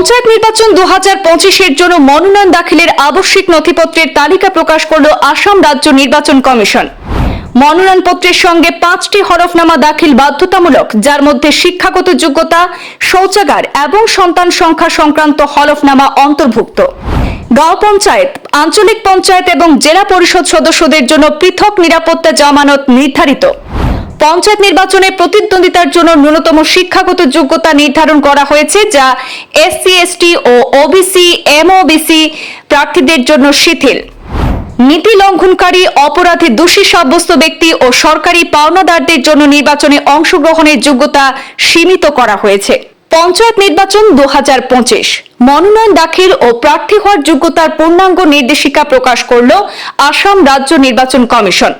পঞ্চায়েত নির্বাচন দু হাজার পঁচিশের জন্য মনোনয়ন দাখিলের আবশ্যিক নথিপত্রের তালিকা প্রকাশ করল আসাম রাজ্য নির্বাচন কমিশন। মনোনয়নপত্রের সঙ্গে পাঁচটি হরফনামা দাখিল বাধ্যতামূলক, যার মধ্যে শিক্ষাগত যোগ্যতা, শৌচাগার এবং সন্তান সংখ্যা সংক্রান্ত হলফনামা অন্তর্ভুক্ত। গাঁও পঞ্চায়েত, আঞ্চলিক পঞ্চায়েত এবং জেলা পরিষদ সদস্যদের জন্য পৃথক নিরাপত্তা জামানত নির্ধারিত। পঞ্চায়েত নির্বাচনে প্রতিদ্বন্দ্বিতার জন্য ন্যূনতম শিক্ষাগত যোগ্যতা নির্ধারণ করা হয়েছে, যা এসসি, এসটি ও ওবিসি, এমওবিসি প্রার্থীদের জন্য শিথিল। নীতি লঙ্ঘনকারী, অপরাধে, দোষী সাব্যস্ত ব্যক্তি ও সরকারি পাওনাদারদের জন্য নির্বাচনে অংশগ্রহণের যোগ্যতা সীমিত করা হয়েছে। পঞ্চায়েত নির্বাচন দু হাজার পঁচিশ। মনোনয়ন দাখিল ও প্রার্থী হওয়ার যোগ্যতার পূর্ণাঙ্গ নির্দেশিকা প্রকাশ করল আসাম রাজ্য নির্বাচন কমিশন।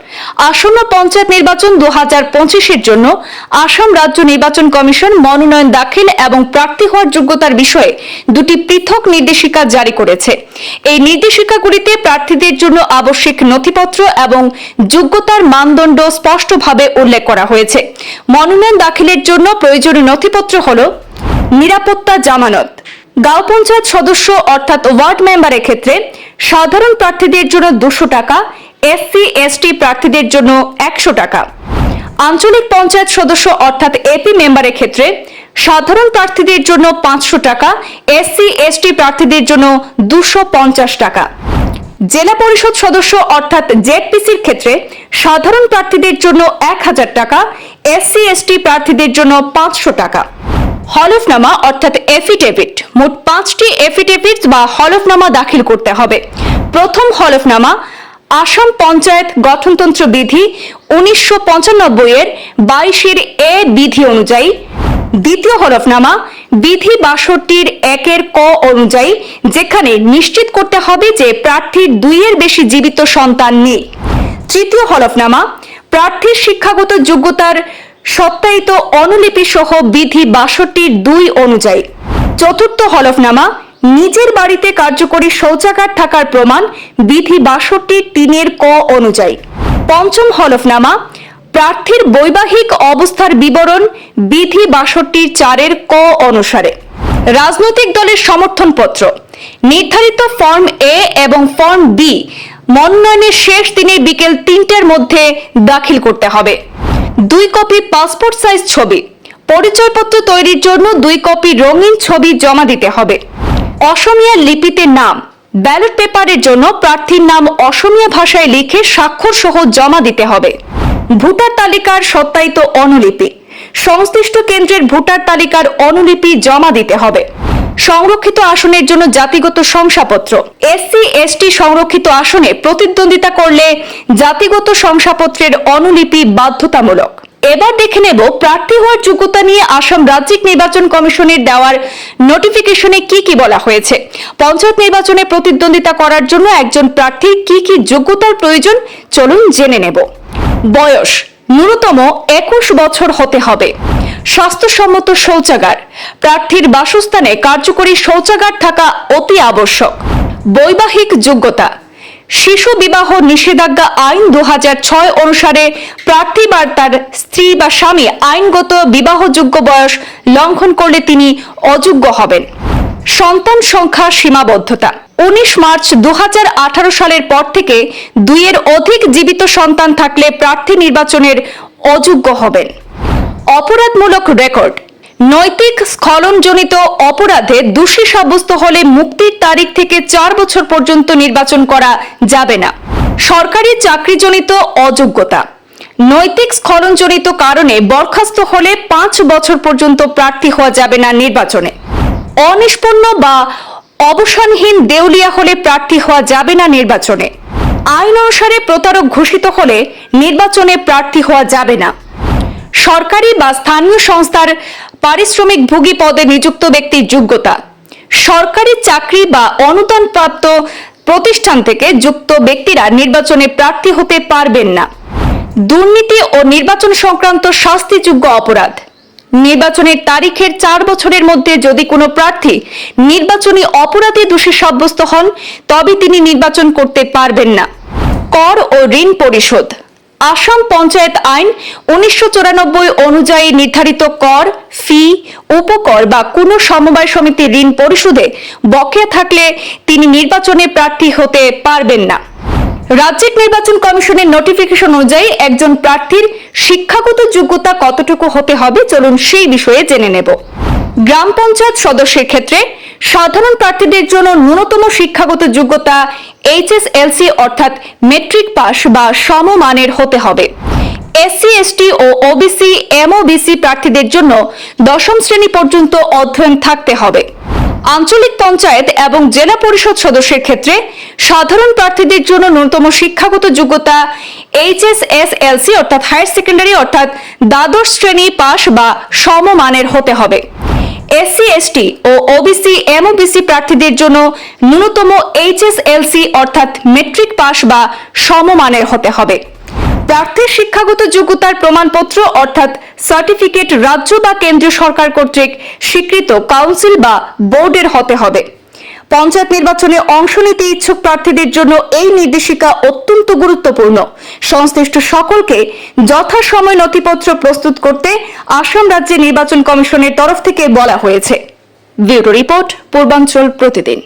আসন্ন পঞ্চায়েত নির্বাচন দু হাজার পঁচিশের জন্য আসাম রাজ্য নির্বাচন কমিশন মনোনয়ন দাখিল এবং প্রার্থী হওয়ার যোগ্যতার বিষয়ে দুটি পৃথক নির্দেশিকা জারি করেছে। এই নির্দেশিকাগুলিতে প্রার্থীদের জন্য আবশ্যিক নথিপত্র এবং যোগ্যতার মানদণ্ড স্পষ্টভাবে উল্লেখ করা হয়েছে। মনোনয়ন দাখিলের জন্য প্রয়োজনীয় নথিপত্র হল নিরাপত্তা জামানত গাঁও পঞ্চায়েত সদস্য অর্থাৎ ওয়ার্ড মেম্বারের ক্ষেত্রে সাধারণ প্রার্থীদের জন্য দুশো টাকা, এসসি, এসটি প্রার্থীদের জন্য একশো টাকা। আঞ্চলিক পঞ্চায়েত সদস্য অর্থাৎ এপি মেম্বারের ক্ষেত্রে সাধারণ প্রার্থীদের জন্য পাঁচশো টাকা, এসসি, এসটি প্রার্থীদের জন্য দুশো পঞ্চাশ টাকা। জেলা পরিষদ সদস্য অর্থাৎ জেডপিসির ক্ষেত্রে সাধারণ প্রার্থীদের জন্য এক হাজার টাকা, এসসি, এসটি প্রার্থীদের জন্য পাঁচশো টাকা। হলফনামা অর্থাৎ এফিডেভিট মোট পাঁচটি এফিডেভিট বা হলফনামা দাখিল করতে হবে। প্রথম হলফনামা, আসাম পঞ্চায়েত গঠনতন্ত্র বিধি উনিশশো পঁচানব্বই এর বাইশের এ বিধি অনুযায়ী। দ্বিতীয় হলফনামা, বিধি বাষট্টির একের ক অনুযায়ী, যেখানে নিশ্চিত করতে হবে যে প্রার্থীর দুইয়ের বেশি জীবিত সন্তান নেই। তৃতীয় হলফনামা, প্রার্থীর শিক্ষাগত যোগ্যতার সত্যায়িত অনুলিপি সহ বিধি বাষট্টির দুই অনুযায়ী। চতুর্থ হলফনামা, নিজের বাড়িতে কার্যকরী শৌচাগার থাকার প্রমাণ বিধি বাষট্টির তিনের ক অনুযায়ী। পঞ্চম হলফনামা, প্রার্থীর বৈবাহিক অবস্থার বিবরণ বিধি বাষট্টির চারের ক অনুসারে। রাজনৈতিক দলের সমর্থনপত্র, নির্ধারিত ফর্ম এ এবং ফর্ম বি, মনোনয়নের শেষ দিনে বিকেল তিনটের মধ্যে দাখিল করতে হবে। দুই কপি পাসপোর্ট সাইজ ছবি। পরিচয়পত্র তৈরির জন্য দুই কপি রঙিন ছবি জমা দিতে হবে। অসমীয়া লিপিতে নাম। ব্যালট পেপারের জন্য প্রার্থীর নাম অসমীয়া ভাষায় লিখে স্বাক্ষর সহ জমা দিতে হবে। ভোটার তালিকার সত্যায়িত অনুলিপি। সংশ্লিষ্ট কেন্দ্রের ভোটার তালিকার অনুলিপি জমা দিতে হবে। সংরক্ষিত আসনের জন্য জাতিগত শংসাপত্র। এসসি, এসটি সংরক্ষিত আসনে প্রতিদ্বন্দ্বিতা করলে জাতিগত শংসাপত্রের অনুলিপি বাধ্যতামূলক। এবার দেখে নেব প্রার্থী হওয়ার যোগ্যতা নিয়ে আসাম রাজ্যিক নির্বাচন কমিশনের দেওয়ার নোটিফিকেশনে কি কি বলা হয়েছে। পঞ্চায়েত নির্বাচনে প্রতিদ্বন্দ্বিতা করার জন্য একজন প্রার্থীর কি কি যোগ্যতার প্রয়োজন, চলুন জেনে নেব। বয়স ন্যূনতম একুশ বছর হতে হবে। স্বাস্থ্যসম্মত শৌচাগার। প্রার্থীর বাসস্থানে কার্যকরী শৌচাগার থাকা অতি আবশ্যক। বৈবাহিক যোগ্যতা। শিশু বিবাহ নিষেধাজ্ঞা আইন দু অনুসারে প্রার্থী বা তার স্ত্রী বা স্বামী আইনগত বিবাহযোগ্য বয়স লঙ্ঘন করলে তিনি অযোগ্য হবেন। সন্তান সংখ্যা সীমাবদ্ধতা। উনিশ মার্চ দু হাজার আঠারো সালের পর থেকে দুইয়ের অধিক জীবিত সন্তান থাকলে প্রার্থী নির্বাচনের অযোগ্য হবেন। অপরাধমূলক রেকর্ড। নৈতিক স্খলনজনিত অপরাধে দোষী সাব্যস্ত হলে মুক্তির তারিখ থেকে চার বছর পর্যন্ত নির্বাচন করা যাবে না। সরকারি চাকরিজনিত অযোগ্যতা। নৈতিক স্খলনজনিত কারণে বরখাস্ত হলে পাঁচ বছর পর্যন্ত প্রার্থী হওয়া যাবে না নির্বাচনে। অনিষ্পন্ন বা অবসানহীন দেউলিয়া হলে প্রার্থী হওয়া যাবে না নির্বাচনে। আইন অনুসারে প্রতারক ঘোষিত হলে নির্বাচনে প্রার্থী হওয়া যাবে না। সরকারি বা স্থানীয় সংস্থার পারিশ্রমিক ভোগী পদে নিযুক্ত ব্যক্তির যোগ্যতা। সরকারি চাকরি বা অনুদানপ্রাপ্ত প্রতিষ্ঠান থেকে যুক্ত ব্যক্তিরা নির্বাচনে প্রার্থী হতে পারবেন না। দুর্নীতি ও নির্বাচন সংক্রান্ত শাস্তিযোগ্য অপরাধ। নির্বাচনের তারিখের চার বছরের মধ্যে যদি কোনো প্রার্থী নির্বাচনী অপরাধে দোষী সাব্যস্ত হন, তবে তিনি নির্বাচন করতে পারবেন না। কর ও ঋণ পরিশোধ। আসাম পঞ্চায়েত আইন উনিশশো চুরানব্বই অনুযায়ী নির্ধারিত কর, ফি, উপকর বা কোনো সমবায় সমিতি ঋণ পরিশোধে বকেয়া থাকলে তিনি নির্বাচনে প্রার্থী হতে পারবেন না। রাজ্যিক নির্বাচন কমিশনের নোটিফিকেশন অনুযায়ী একজন প্রার্থীর শিক্ষাগত যোগ্যতা কতটুকু হতে হবে, চলুন সেই বিষয়ে জেনে নেব। গ্রাম পঞ্চায়েত সদস্যের ক্ষেত্রে সাধারণ প্রার্থীদের জন্য ন্যূনতম শিক্ষাগত যোগ্যতা এইচএসএলসি অর্থাৎ মেট্রিক পাস বা সমমানের হতে হবে। এসসি এসটি ও ওবিসি এমওবিসি প্রার্থীদের জন্য দশম শ্রেণি পর্যন্ত অধ্যয়ন থাকতে হবে। আঞ্চলিক পঞ্চায়েত এবং জেলা পরিষদ সদস্যের ক্ষেত্রে সাধারণ প্রার্থীদের জন্য ন্যূনতম শিক্ষাগত যোগ্যতা এইচএসএসএলসি অর্থাৎ হায়ার সেকেন্ডারি অর্থাৎ দ্বাদশ শ্রেণি পাস বা সমমানের হতে হবে। এসসি, এসটি ও ওবিসি, এমওবিসি প্রার্থীদের জন্য ন্যূনতম এইচএসএলসি অর্থাৎ মেট্রিক পাস বা সমমানের হতে হবে। প্রার্থীর শিক্ষাগত যোগ্যতার প্রমাণপত্র অর্থাৎ সার্টিফিকেট রাজ্য বা কেন্দ্রীয় সরকার কর্তৃক স্বীকৃত কাউন্সিল বা বোর্ডের হতে হবে। পঞ্চায়েত নির্বাচনে অংশ নিতে ইচ্ছুক প্রার্থীদের জন্য এই নির্দেশিকা অত্যন্ত গুরুত্বপূর্ণ। সংশ্লিষ্ট সকলকে যথাসময় নথিপত্র প্রস্তুত করতে আসাম রাজ্যের নির্বাচন কমিশনের তরফ থেকে বলা হয়েছে। ব্যুরো রিপোর্ট, পূর্বাঞ্চল প্রতিদিন।